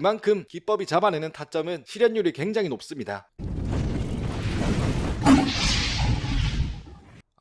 그만큼 기법이 잡아내는 타점은 실현율이 굉장히 높습니다.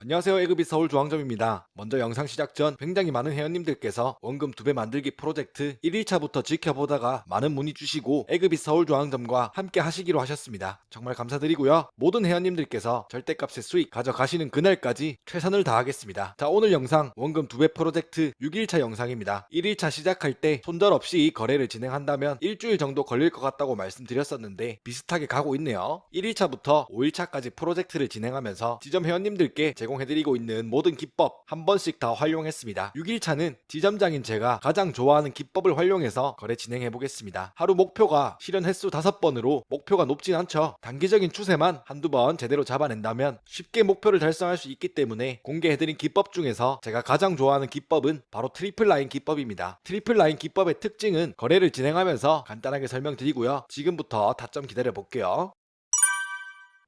안녕하세요. 에그비 서울 중앙점입니다. 먼저 영상 시작 전 굉장히 많은 회원님들께서 원금 두 배 만들기 프로젝트 1일차부터 지켜보다가 많은 문의 주시고 에그비 서울 중앙점과 함께 하시기로 하셨습니다. 정말 감사드리고요. 모든 회원님들께서 절대값의 수익 가져가시는 그날까지 최선을 다하겠습니다. 자 오늘 영상 원금 두 배 프로젝트 6일차 영상입니다. 1일차 시작할 때 손절 없이 거래를 진행한다면 일주일 정도 걸릴 것 같다고 말씀드렸었는데 비슷하게 가고 있네요. 1일차부터 5일차까지 프로젝트를 진행하면서 지점 회원님들께 제공 해드리고 있는 모든 기법 한 번씩 다 활용했습니다. 6일차는 지점장인 제가 가장 좋아하는 기법을 활용해서 거래 진행해 보겠습니다. 하루 목표가 실현 횟수 5번으로 목표가 높진 않죠. 단기적인 추세만 한두 번 제대로 잡아낸다면 쉽게 목표를 달성할 수 있기 때문에 공개해드린 기법 중에서 제가 가장 좋아하는 기법은 바로 트리플 라인 기법입니다. 트리플 라인 기법의 특징은 거래를 진행하면서 간단하게 설명드리고요. 지금부터 타점 기다려 볼게요.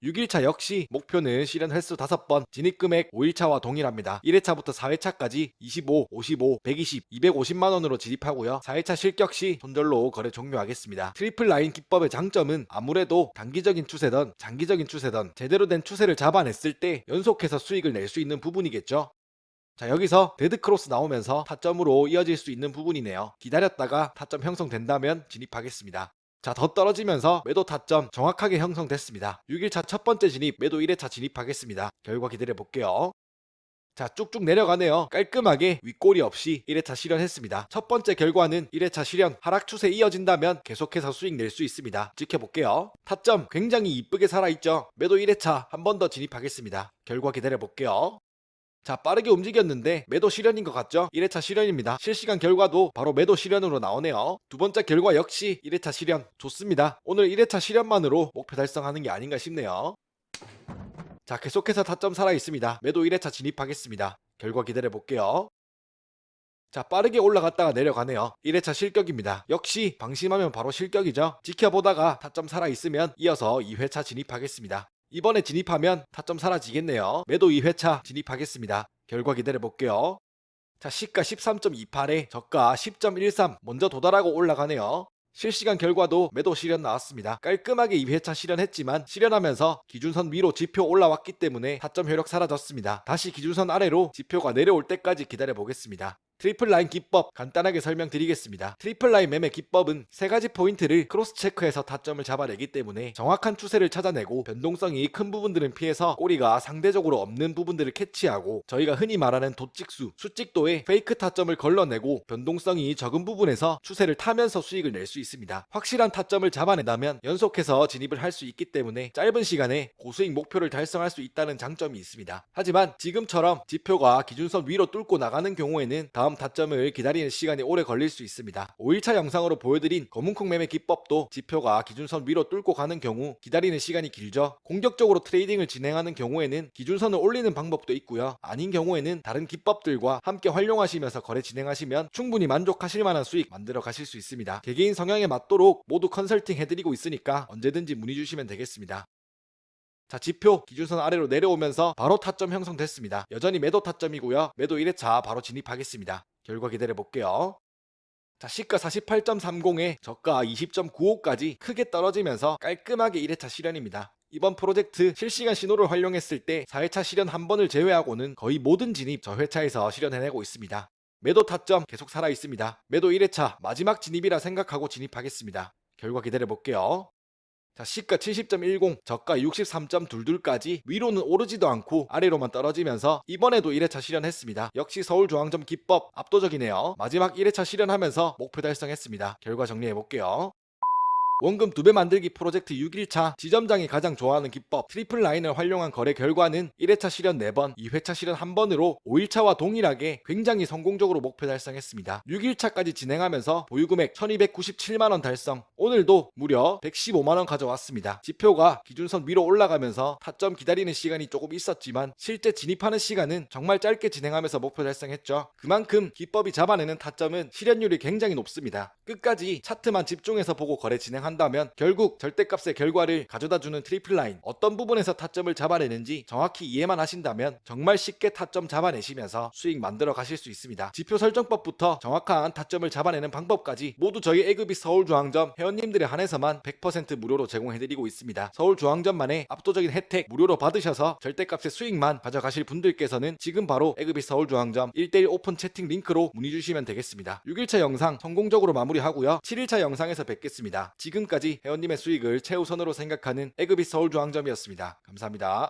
6일차 역시 목표는 실현 횟수 5번, 진입금액 5일차와 동일합니다. 1회차부터 4회차까지 25, 55, 120, 250만원으로 진입하고요. 4회차 실격 시 손절로 거래 종료하겠습니다. 트리플 라인 기법의 장점은 아무래도 단기적인 추세든 장기적인 추세든 제대로 된 추세를 잡아냈을 때 연속해서 수익을 낼 수 있는 부분이겠죠. 자 여기서 데드크로스 나오면서 타점으로 이어질 수 있는 부분이네요. 기다렸다가 타점 형성된다면 진입하겠습니다. 자, 더 떨어지면서 매도 타점 정확하게 형성됐습니다. 6일차 첫 번째 진입, 매도 1회차 진입하겠습니다. 결과 기다려 볼게요. 자, 쭉쭉 내려가네요. 깔끔하게 윗꼬리 없이 1회차 실현했습니다. 첫 번째 결과는 1회차 실현, 하락 추세 이어진다면 계속해서 수익 낼 수 있습니다. 지켜볼게요. 타점 굉장히 이쁘게 살아있죠? 매도 1회차 한 번 더 진입하겠습니다. 결과 기다려 볼게요. 자 빠르게 움직였는데 매도 실현인 것 같죠? 1회차 실현입니다. 실시간 결과도 바로 매도 실현으로 나오네요. 두 번째 결과 역시 1회차 실현 좋습니다. 오늘 1회차 실현만으로 목표 달성하는 게 아닌가 싶네요. 자 계속해서 타점 살아 있습니다. 매도 1회차 진입하겠습니다. 결과 기다려 볼게요. 자 빠르게 올라갔다가 내려가네요 1회차 실격입니다 역시 방심하면 바로 실격이죠 지켜보다가 타점 살아있으면 이어서 2회차 진입하겠습니다 이번에 진입하면 타점 사라지겠네요. 매도 2회차 진입하겠습니다. 결과 기다려 볼게요. 자, 시가 13.28에 저가 10.13 먼저 도달하고 올라가네요. 실시간 결과도 매도 실현 나왔습니다. 깔끔하게 2회차 실현했지만 실현하면서 기준선 위로 지표 올라왔기 때문에 타점 효력 사라졌습니다. 다시 기준선 아래로 지표가 내려올 때까지 기다려 보겠습니다. 트리플 라인 기법 간단하게 설명드리겠습니다. 트리플 라인 매매 기법은 세 가지 포인트를 크로스 체크해서 타점을 잡아내기 때문에 정확한 추세를 찾아내고 변동성이 큰 부분들은 피해서 꼬리가 상대적으로 없는 부분들을 캐치하고 저희가 흔히 말하는 도찍수, 수찍도에 페이크 타점을 걸러내고 변동성이 적은 부분에서 추세를 타면서 수익을 낼 수 있습니다. 확실한 타점을 잡아낸다면 연속해서 진입을 할 수 있기 때문에 짧은 시간에 고수익 목표를 달성할 수 있다는 장점이 있습니다. 하지만 지금처럼 지표가 기준선 위로 뚫고 나가는 경우에는 다음 타점을 기다리는 시간이 오래 걸릴 수 있습니다. 5일차 영상으로 보여드린 검은콩 매매 기법도 지표가 기준선 위로 뚫고 가는 경우 기다리는 시간이 길죠. 공격적으로 트레이딩을 진행하는 경우에는 기준선을 올리는 방법도 있고요. 아닌 경우에는 다른 기법들과 함께 활용하시면서 거래 진행하시면 충분히 만족하실 만한 수익 만들어 가실 수 있습니다. 개개인 성향에 맞도록 모두 컨설팅 해드리고 있으니까 언제든지 문의 주시면 되겠습니다. 자, 지표 기준선 아래로 내려오면서 바로 타점 형성됐습니다. 여전히 매도 타점이고요. 매도 1회차 바로 진입하겠습니다. 결과 기다려 볼게요. 자, 시가 48.30에 저가 20.95까지 크게 떨어지면서 깔끔하게 1회차 실현입니다. 이번 프로젝트 실시간 신호를 활용했을 때 4회차 실현 한 번을 제외하고는 거의 모든 진입 저 회차에서 실현해내고 있습니다. 매도 타점 계속 살아 있습니다. 매도 1회차 마지막 진입이라 생각하고 진입하겠습니다. 결과 기다려 볼게요. 자, 시가 70.10, 저가 63.22까지 위로는 오르지도 않고 아래로만 떨어지면서 이번에도 1회차 실현했습니다. 역시 서울중앙점 기법 압도적이네요. 마지막 1회차 실현하면서 목표 달성했습니다. 결과 정리해 볼게요. 원금 두 배 만들기 프로젝트 6일차 지점장이 가장 좋아하는 기법 트리플 라인을 활용한 거래 결과는 1회차 실현 4번, 2회차 실현 1번으로 5일차와 동일하게 굉장히 성공적으로 목표 달성했습니다. 6일차까지 진행하면서 보유금액 1297만원 달성 오늘도 무려 115만원 가져왔습니다. 지표가 기준선 위로 올라가면서 타점 기다리는 시간이 조금 있었지만 실제 진입하는 시간은 정말 짧게 진행하면서 목표 달성했죠. 그만큼 기법이 잡아내는 타점은 실현율이 굉장히 높습니다. 끝까지 차트만 집중해서 보고 거래 진행한다면 결국 절대값의 결과를 가져다주는 트리플 라인 어떤 부분에서 타점을 잡아내는지 정확히 이해만 하신다면 정말 쉽게 타점 잡아내시면서 수익 만들어 가실 수 있습니다. 지표 설정법부터 정확한 타점을 잡아내는 방법까지 모두 저희 에그비 서울중앙점 회원님들에 한해서만 100% 무료로 제공해드리고 있습니다. 서울중앙점만의 압도적인 혜택 무료로 받으셔서 절대값의 수익만 가져가실 분들께서는 지금 바로 에그비 서울중앙점 1대1 오픈 채팅 링크로 문의 주시면 되겠습니다. 6일차 영상 성공적으로 마무리하고요. 7일차 영상에서 뵙겠습니다. 지금까지 회원님의 수익을 최우선으로 생각하는 에그비 서울중앙점이었습니다. 감사합니다.